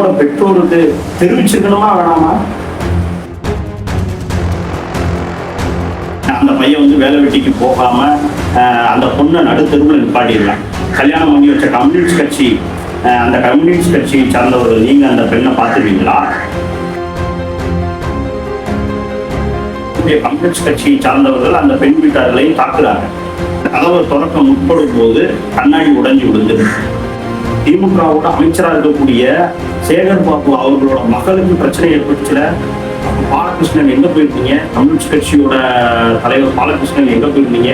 பொண்ணோட பெற்றோருக்கு தெரிவிச்சிருக்கணுமா வேணாமா? அந்த பையன் வந்து வேலை வெட்டிக்கு போகாம அந்த பொண்ணை நடுத்தருவில் நிப்பாட்டிடலாம் கல்யாணம் பண்ணி வச்ச கம்யூனிஸ்ட் கட்சி அந்த கம்யூனிஸ்ட் கட்சியை சார்ந்தவர்கள் நீங்க அந்த பெண்ணை பார்த்துருவீங்களா? கம்யூனிஸ்ட் கட்சியை சார்ந்தவர்கள் அந்த பெண் வீட்டார்களையும் தாக்குறாங்க. கதவை துறக்க முற்படும் போது கண்ணாடி உடைஞ்சு விழுந்துரு திமுகவோட அமைச்சராக இருக்கக்கூடிய சேகர் பாபு அவர்களோட மகளுக்கு பிரச்சனை ஏற்பட்டுச்சுல அப்போ பாலகிருஷ்ணன் எங்க போயிருந்தீங்க? கம்யூனிஸ்ட் கட்சியோட தலைவர் பாலகிருஷ்ணன் எங்க போயிருந்தீங்க?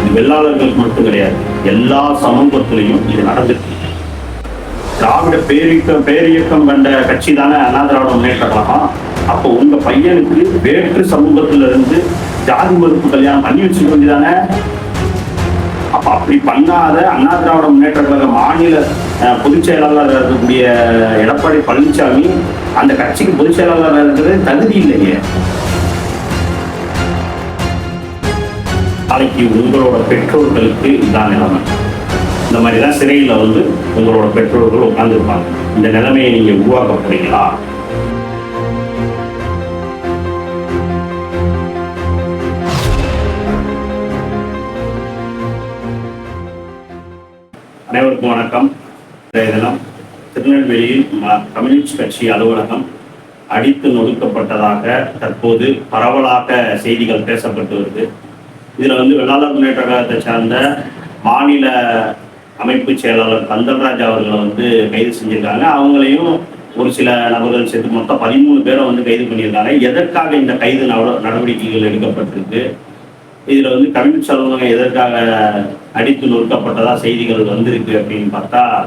இது வெள்ளாளர்களுக்கு மட்டும் கிடையாது எல்லா சமூகத்திலையும் இது நடந்திருக்கு. திராவிட பேரியக்கம் பேரியக்கம் கண்ட கட்சி தானே அண்ணா திராவிட முன்னேற்ற கழகம். அப்போ உங்க பையனுக்கு வேற்று சமூகத்துல இருந்து ஜாதி மறுப்பு கல்யாணம் பண்ணி வச்சுக்க வேண்டியதானே அப்ப அப்படி பண்ணாத அண்ணா திராவிட முன்னேற்ற கழக மாநில பொதுச் செயலாளராக இருக்கக்கூடிய எடப்பாடி பழனிசாமி அந்த கட்சிக்கு பொதுச் செயலாளராக இருக்கிறது தகுதி இல்லையே நாளைக்கு உங்களோட பெற்றோர்களுக்கு இதான் நிலைமை. இந்த மாதிரி தான் சிறையில் வந்து உங்களோட பெற்றோர்கள் உட்கார்ந்துருப்பாங்க. இந்த நிலைமையை நீங்கள் உருவாக்க போறீங்களா அனைவருக்கும் வணக்கம். இன்றைய தினம் திருநெல்வேலியில் ம- கம்யூனிஸ்ட் கட்சி அலுவலகம் அடித்து நொடுக்கப்பட்டதாக தற்போது பரவலாக செய்திகள் பேசப்பட்டு வருது. இதில் வந்து வெள்ளாளர் முன்னேற்ற கழகத்தை சார்ந்த மாநில அமைப்பு செயலாளர் கந்தல்ராஜ் அவர்களை வந்து கைது செஞ்சிருக்காங்க. அவங்களையும் ஒரு சில நபர்கள் சேர்த்து மொத்தம் பதிமூணு பேரை வந்து கைது பண்ணியிருக்காங்க. எதற்காக இந்த கைது நடவடிக்கைகள் எடுக்கப்பட்டிருக்கு? இதில் வந்து கம்யூனிஸ்ட் அலுவலகம் எதற்காக அடித்து நொறுக்கப்பட்டதாக செய்திகள் வந்திருக்கு அப்படின்னு பார்த்தா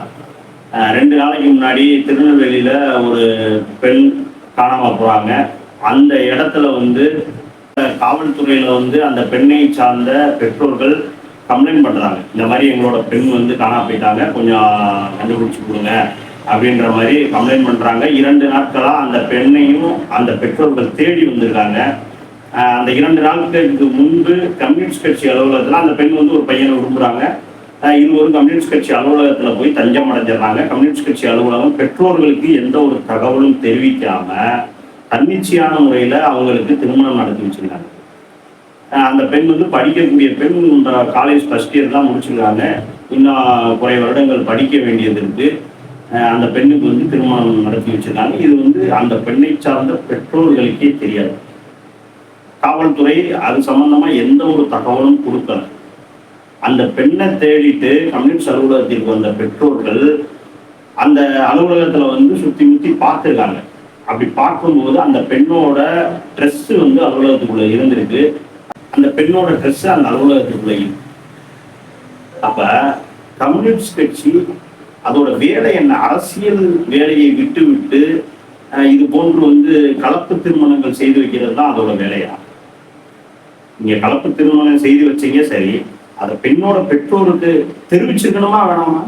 ரெண்டு நாளைக்கு முன்னாடி திருநெல்வேலியில் ஒரு பெண் காணாமல் போகிறாங்க அந்த இடத்துல வந்து காவல்துறையில் வந்து அந்த பெண்ணை சார்ந்த பெற்றோர்கள் கம்ப்ளைண்ட் பண்ணுறாங்க இந்த மாதிரி எங்களோட பெண் வந்து காணாம போயிட்டாங்க. கொஞ்சம் கண்டுபிடிச்சி கொடுங்க அப்படின்ற மாதிரி கம்ப்ளைண்ட் பண்ணுறாங்க இரண்டு நாட்களாக அந்த பெண்ணையும் அந்த பெற்றோர்கள் தேடி வந்திருக்காங்க. அந்த இரண்டு நாட்களுக்கு முன்பு கம்யூனிஸ்ட் கட்சி அலுவலகத்தில் அந்த பெண் வந்து ஒரு பையனை விரும்புகிறாங்க ஆஹ் இது ஒரு கம்யூனிஸ்ட் கட்சி அலுவலகத்தில் போய் தஞ்சம் அடைஞ்சிடறாங்க. கம்யூனிஸ்ட் கட்சி அலுவலகம் பெற்றோர்களுக்கு எந்த ஒரு தகவலும் தெரிவிக்காம தன்னிச்சையான முறையில் அவங்களுக்கு திருமணம் நடத்தி வச்சுருக்காங்க. அந்த பெண் வந்து படிக்கக்கூடிய பெண் காலேஜ் ஃபஸ்ட் இயர் தான் முடிச்சிருக்காங்க. இன்னும் குறை வருடங்கள் படிக்க வேண்டியது இருக்கு. அந்த பெண்ணுக்கு வந்து திருமணம் நடத்தி வச்சிருக்காங்க. இது வந்து அந்த பெண்ணை சார்ந்த பெற்றோர்களுக்கே தெரியாது. காவல்துறை அது சம்பந்தமா எந்த ஒரு தகவலும் கொடுக்கல. அந்த பெண்ணை தேடிட்டு கம்யூனிஸ்ட் அலுவலகத்திற்கு வந்த பெற்றோர்கள் அந்த அலுவலகத்தில் வந்து சுற்றி முற்றி பார்த்துருக்காங்க. அப்படி பார்க்கும்போது அந்த பெண்ணோட ட்ரெஸ்ஸு வந்து அலுவலகத்துக்குள்ளே இருந்திருக்கு. அந்த பெண்ணோட ட்ரெஸ் அந்த அலுவலகத்துக்குள்ளே இருக்கு. அப்போ கம்யூனிஸ்ட் கட்சி அதோட வேலை என்ன? அரசியல் வேலையை விட்டு விட்டு இது போன்று வந்து கலப்பு திருமணங்கள் செய்து வைக்கிறது தான் அதோட வேலையா? நீங்க கலப்பு திருமணம் செய்து வச்சீங்க சரி. அதை பெண்ணோட பெற்றோருக்கு தெரிவிச்சிருக்கணுமா வேணாமா?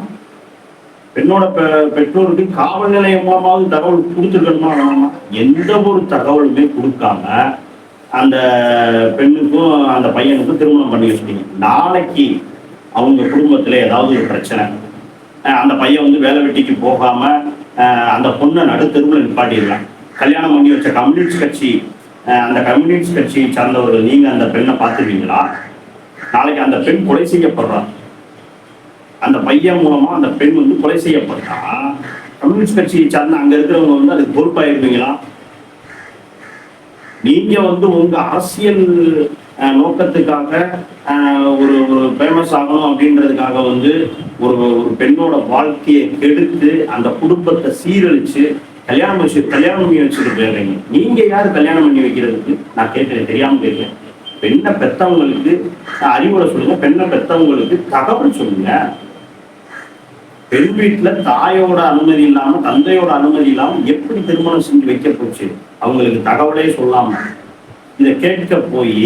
பெண்ணோட பெ- பெற்றோருக்கு காவல் நிலையமாவது மூலமாவது தகவல் கொடுத்துருக்கணுமா வேணாமா? எந்த ஒரு தகவலுமே கொடுக்காம அந்த பெண்ணுக்கும் அந்த பையனுக்கும் திருமணம் பண்ணி வச்சுட்டீங்க. நாளைக்கு அவங்க குடும்பத்தில் ஏதாவது ஒரு பிரச்சனை. அந்த பையன் வந்து வேலை வெட்டிக்கு போகாம அந்த பொண்ணை நடுத்தருவில் நிப்பாட்டிடலாம் கல்யாணம் பண்ணி வச்ச கம்யூனிஸ்ட் கட்சி அந்த கம்யூனிஸ்ட் கட்சியை சார்ந்தவர்கள் நீங்கள் அந்த பெண்ணை பார்த்துருவீங்களா நாளைக்கு அந்த பெண் கொலை செய்யப்படுறான் அந்த பையன் மூலமா அந்த பெண் வந்து கொலை செய்யப்பட்டா. கம்யூனிஸ்ட் கட்சியை சார்ந்த அங்க இருக்கிறவங்க வந்து அதுக்கு பொறுப்பாயிருப்பீங்களா? நீங்க வந்து உங்க அரசியல் நோக்கத்துக்காக ஒரு ஒரு ஃபேமஸ் ஆகணும் அப்படின்றதுக்காக வந்து ஒரு ஒரு பெண்ணோட வாழ்க்கையை கெடுத்து அந்த குடும்பத்தை சீரழிச்சு கல்யாணம் வச்சு கல்யாணம் பண்ணி வச்சுட்டு போயிடுறீங்க. நீங்க யாரு கல்யாணம் பண்ணி வைக்கிறதுக்கு? நான் கேட்கிறேன் தெரியாம கேட்கிறேன். பெண்ணை பெத்தவங்களுக்கு அறிவுரை சொல்லுங்க பெண்ணை பெத்தவங்களுக்கு தகவல் சொல்லுங்க. பெண் வீட்டில் தாயோட அனுமதி இல்லாமல் தந்தையோட அனுமதி இல்லாமல் எப்படி திருமணம் செஞ்சு வைக்க போச்சு? அவங்களுக்கு தகவலே சொல்லாம. இதை கேட்க போய்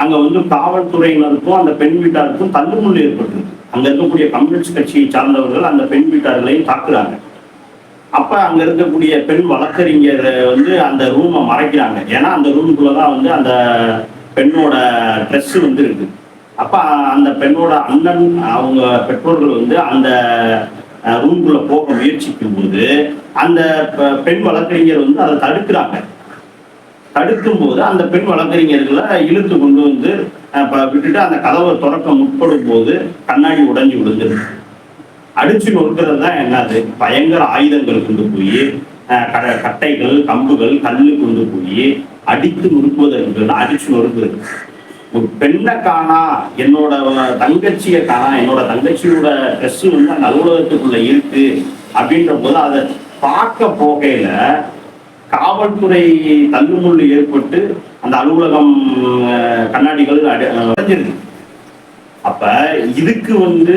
அங்க வந்து காவல்துறையினருக்கும் அந்த பெண் வீட்டாருக்கும் தள்ளுமுள் ஏற்பட்டிருக்கு அங்க இருக்கக்கூடிய கம்யூனிஸ்ட் கட்சியை சார்ந்தவர்கள் அந்த பெண் வீட்டார்களையும் தாக்குறாங்க. அப்ப அங்க இருக்கக்கூடிய பெண் வழக்கறிஞர் வந்து அந்த ரூமை மறைக்கிறாங்க. ஏன்னா அந்த ரூமுக்குள்ளதான் வந்து அந்த பெண்ணோட ட்ரெஸ் வந்து இருக்கு. அப்ப அந்த பெண்ணோட அண்ணன் அவங்க பெற்றோர்கள் வந்து அந்த ரூம்குள்ள போக முயற்சிக்கும் போது அந்த பெண் வழக்கறிஞர் வந்து அதை தடுக்கிறாங்க. தடுக்கும் போது அந்த பெண் வழக்கறிஞர்களை இழுத்து கொண்டு வந்து ப- விட்டுட்டு அந்த கதவை திறக்க முற்படும் போது கண்ணாடி உடைஞ்சு விழுந்துருது. அடிச்சு நொறுக்கிறது தான் என்னது? பயங்கர ஆயுதங்கள் கொண்டு போய் கட கட்டைகள் கம்புகள் கல்லு கொண்டு போய் அடித்து நொறுக்குவதற்கு அடிச்சு நொறுக்குறது. பெண்ணை காணா என்னோட தங்கச்சியை காணா என்னோட தங்கச்சியோட ட்ரெஸ் வந்து அந்த அலுவலகத்துக்குள்ள இருக்கு அப்படின்ற போது அதை பார்க்க போகையில காவல்துறை தள்ளுமுள்ளு ஏற்பட்டு அந்த அலுவலகம் கண்ணாடிகள் அடைஞ்சிருக்கு. அப்ப இதுக்கு வந்து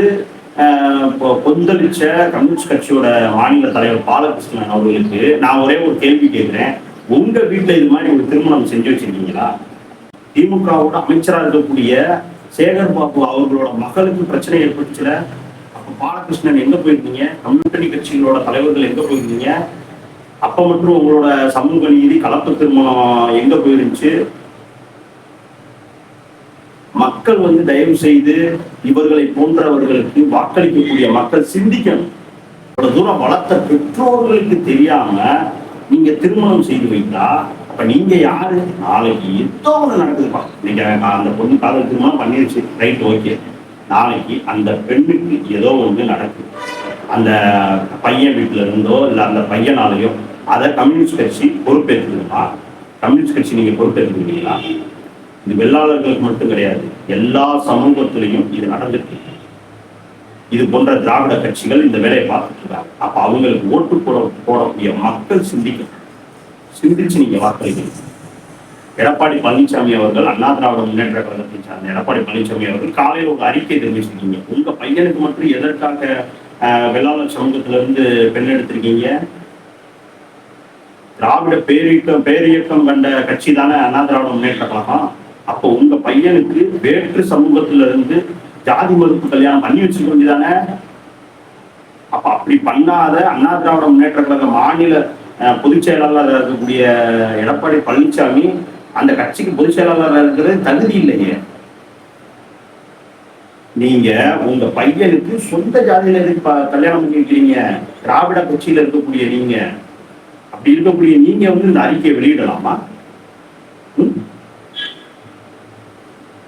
கொந்தளிச்ச கம்யூனிஸ்ட் கட்சியோட மாநில தலைவர் பாலகிருஷ்ணன் அவர்களுக்கு நான் ஒரே ஒரு கேள்வி கேட்கிறேன். உங்க வீட்டுல இது மாதிரி ஒரு திருமணம் செஞ்சு வச்சிருக்கீங்களா? திமுகவோட அமைச்சராக இருக்கக்கூடிய சேகர் பாபு அவர்களோட மகளுக்கு பிரச்சனை ஏற்பட்டுச்சுல? அப்ப பாலகிருஷ்ணன் எங்க போயிருந்தீங்க? கம்யூனிட்டி கட்சிகளோட தலைவர்கள் எங்க போயிருந்தீங்க? அப்ப மட்டும் உங்களோட சமூக நீதி கலப்பு திருமணம் எங்க போயிருந்துச்சு? மக்கள் வந்து தயவு செய்து இவர்களை போன்றவர்களுக்கு வாக்களிக்கக்கூடிய மக்கள் சிந்திக்கணும். இவ்வளவு தூரம் வளர்த்த பெற்றோர்களுக்கு தெரியாம நீங்க திருமணம் செய்து வைத்தா அப்ப நீங்க யாரு? நாளைக்கு ஏதோ ஒண்ணு நடக்குதுப்பா. நீங்க அந்த பொண்ணு காதல் திருமணம் பண்ணிருச்சு. ரைட் ஓகே நாளைக்கு அந்த பெண்ணுக்கு ஏதோ ஒண்ணு நடக்குது. அந்த பையன் வீட்டுல இருந்தோ இல்ல அந்த பையனாலையோ அதை கம்யூனிஸ்ட் கட்சி பொறுப்பேற்றுக்குமா கம்யூனிஸ்ட் கட்சி நீங்க பொறுப்பேற்றுக்கிறீங்களா? இது வெள்ளாளர்களுக்கு மட்டும் கிடையாது. எல்லா சமூகத்திலையும் இது நடந்துட்டு இது போன்ற திராவிட கட்சிகள் இந்த வேலையை பார்த்துட்டு இருக்காங்க. அப்ப அவங்களுக்கு ஓட்டு போட போடக்கூடிய மக்கள் சிந்திக்க சிந்திச்சு நீங்க வாக்களிக்கணும். எடப்பாடி பழனிசாமி அவர்கள் அண்ணா திராவிட முன்னேற்ற கழகத்தை சார்ந்த எடப்பாடி பழனிசாமி அவர்கள் காலையில் ஒரு அறிக்கை தெரிவிச்சிருக்கீங்க. உங்க பையனுக்கு மட்டும் எதற்காக வெள்ளாளர் சமூகத்துல இருந்து பெண் எடுத்திருக்கீங்க? திராவிட பேரியக்கம் பேரியக்கம் கண்ட கட்சி தானே அண்ணா திராவிட முன்னேற்ற கழகம். அப்போ உங்க பையனுக்கு வேற்று சமூகத்துல இருந்து ஜாதி மறுப்பு கல்யாணம் பண்ணி வச்சுக்க வேண்டியதானே? அப்ப அப்படி பண்ணாத அண்ணா திராவிட முன்னேற்ற கழக மாநில பொதுச் செயலாளராக இருக்கக்கூடிய எடப்பாடி பழனிசாமி அந்த கட்சிக்கு பொதுச் செயலாளராக இருக்கிறது தகுதி இல்லையே. நீங்க உங்க பையனுக்கு சொந்த ஜாதியில எதுக்கு ப- கல்யாணம் பண்ணி வைக்கிறீங்க. திராவிட கட்சியில இருக்கக்கூடிய நீங்க. அப்படி இருக்கக்கூடிய நீங்க வந்து இந்த அறிக்கையை வெளியிடலாமா? ம்?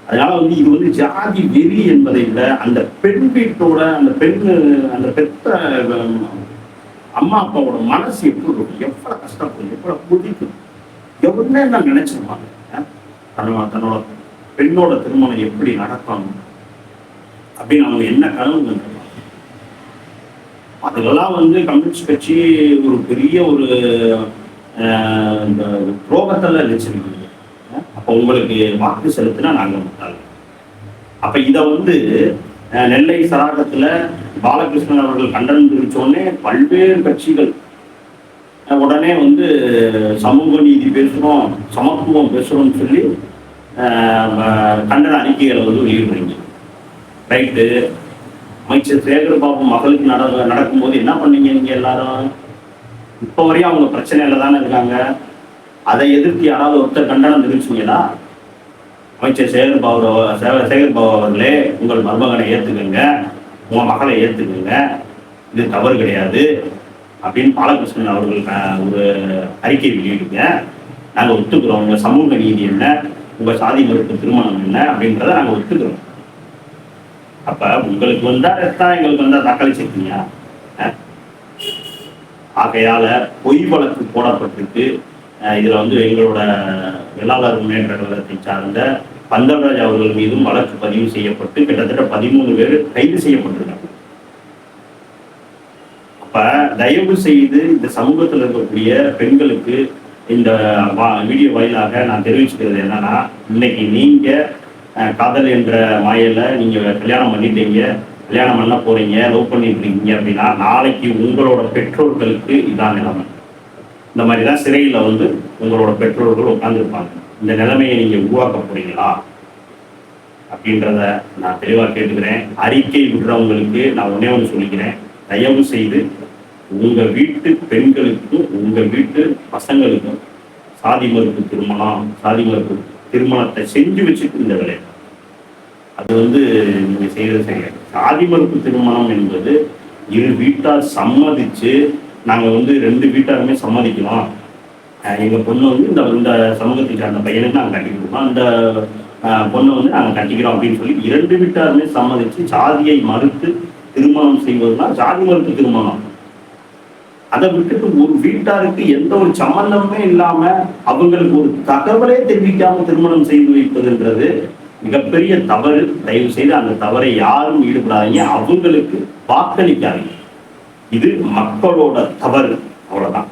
அதனால வந்து இது வந்து ஜாதி வெறி என்பதை விட அந்த பெண் வீட்டோட அந்த பெண் அந்த பெத்த அம்மா அப்பாவோட மனசு எப்படி இருக்கும்? எவ்வளவு கஷ்டப்படும் எவ்வளவு குதிக்கும்? எவ்வளவு நான் நினைச்சிருப்பாங்க? தன்னோட தன்னோட பெண்ணோட திருமணம் எப்படி நடக்கணும் அப்படின்னு அவங்க என்ன கனவு கண்டிருப்பாங்க? அதுக்கெல்லாம் வந்து கம்யூனிஸ்ட் கட்சி ஒரு பெரிய ஒரு இந்த துரோகத்தில் நினைச்சிருக்கு அப்போ உங்களுக்கு வாக்கு செலுத்தினா நாங்கள் முட்டாள். அப்போ இதை வந்து நெல்லை சராகத்தில் பாலகிருஷ்ணன் அவர்கள் கண்டனம் தெரிவித்தோடனே பல்வேறு கட்சிகள் உடனே வந்து சமூக நீதி பேசுகிறோம் சமத்துவம் பேசுகிறோம்னு சொல்லி கண்டன அறிக்கைகளை வந்து வெளியிடுறீங்க. ரைட்டு. அமைச்சர் சேகர் பாபு மகளுக்கு நட நடக்கும்போது என்ன பண்ணீங்க நீங்கள் எல்லாரும்? இப்போ வரையும் அவங்க பிரச்சனையில் தானே இருக்காங்க. அதை எதிர்த்து யாராவது ஒருத்தர் கண்டனம் தெரிவிச்சீங்களா அமைச்சர் சேகர் பாபு சேகர் சேகர் பாபு அவர்களே உங்கள் மருமகனை ஏத்துக்கங்க உங்க மகளை ஏத்துக்கங்க இது தவறு கிடையாது அப்படின்னு பாலகிருஷ்ணன் அவர்கள் ஒரு அறிக்கை வெளியிடுங்க. நாங்கள் ஒத்துக்கிறோம். உங்க சமூக நீதி என்ன? உங்க சாதி மறுப்பு திருமணம் என்ன? அப்படின்றத நாங்கள் ஒத்துக்கிறோம். அப்ப உங்களுக்கு வந்தா ரத்தம் எங்களுக்கு வந்தா தக்காளி சட்னியா? அஹ்? ஆகையால பொய் வழக்கு போடப்பட்டிருக்கு. இதுல வந்து எங்களோட வெள்ளாளர் முன்னேற்ற கழகத்தை சார்ந்த பந்தன்ராஜ் அவர்கள் மீதும் வழக்கு பதிவு செய்யப்பட்டு கிட்டத்தட்ட பதிமூணு பேர் கைது செய்யப்பட்டிருக்காங்க. அப்ப தயவு செய்து இந்த சமூகத்தில் இருக்கக்கூடிய பெண்களுக்கு இந்த வீடியோ வாயிலாக நான் தெரிவிச்சுக்கிறது என்னன்னா இன்னைக்கு நீங்க அஹ், காதல் என்ற மாயையில நீங்க கல்யாணம் பண்ணிட்டீங்க கல்யாணம் பண்ண போறீங்க லவ் பண்ணிட்டு இருக்கீங்க அப்படின்னா நாளைக்கு உங்களோட பெற்றோர்களுக்கு இதான் நிலைமை. இந்த மாதிரி தான் சிறையில் வந்து உங்களோட பெற்றோர்கள் உட்கார்ந்துருப்பாங்க. இந்த நிலைமையை நீங்கள் உருவாக்க போறீங்களா? அப்படின்றத நான் தெளிவாக கேட்டுக்கிறேன். அறிக்கை விடுறவங்களுக்கு நான் ஒன்னே ஒன்று சொல்லிக்கிறேன். தயவு செய்து உங்கள் வீட்டு பெண்களுக்கும் உங்கள் வீட்டு பசங்களுக்கும் சாதி மறுப்பு திருமணம் சாதி மறுப்பு திருமணத்தை செஞ்சு வச்சுட்டு இந்த வேலை அது வந்து நீங்கள் செய்யறது சரியாது சாதி மறுப்பு திருமணம் என்பது இரு வீட்டார் சம்மதிச்சு நாங்கள் வந்து ரெண்டு வீட்டாருமே சம்மதிக்கலாம் எங்கள் பொண்ணு வந்து இந்த இந்த சமூகத்தை சார்ந்த பையனுக்கு நாங்கள் கட்டி கொடுப்போம் அந்த பொண்ணை வந்து நாங்கள் கட்டிக்கிறோம் அப்படின்னு சொல்லி இரண்டு வீட்டாருமே சம்மதித்து ஜாதியை மறுத்து திருமணம் செய்வதுனா ஜாதி மறுத்து திருமணம். அதை விட்டுட்டு ஒரு வீட்டாருக்கு எந்த ஒரு சம்பந்தமே இல்லாம அவங்களுக்கு ஒரு தகவலே தெரிவிக்காம திருமணம் செய்து வைப்பதுன்றது மிகப்பெரிய தவறு. தயவு செய்து அந்த தவறை யாரும் ஈடுபடாதீங்க. அவங்களுக்கு வாக்களிக்காதீங்க. இது மக்களோட தவறு. அவ்வளவுதான்.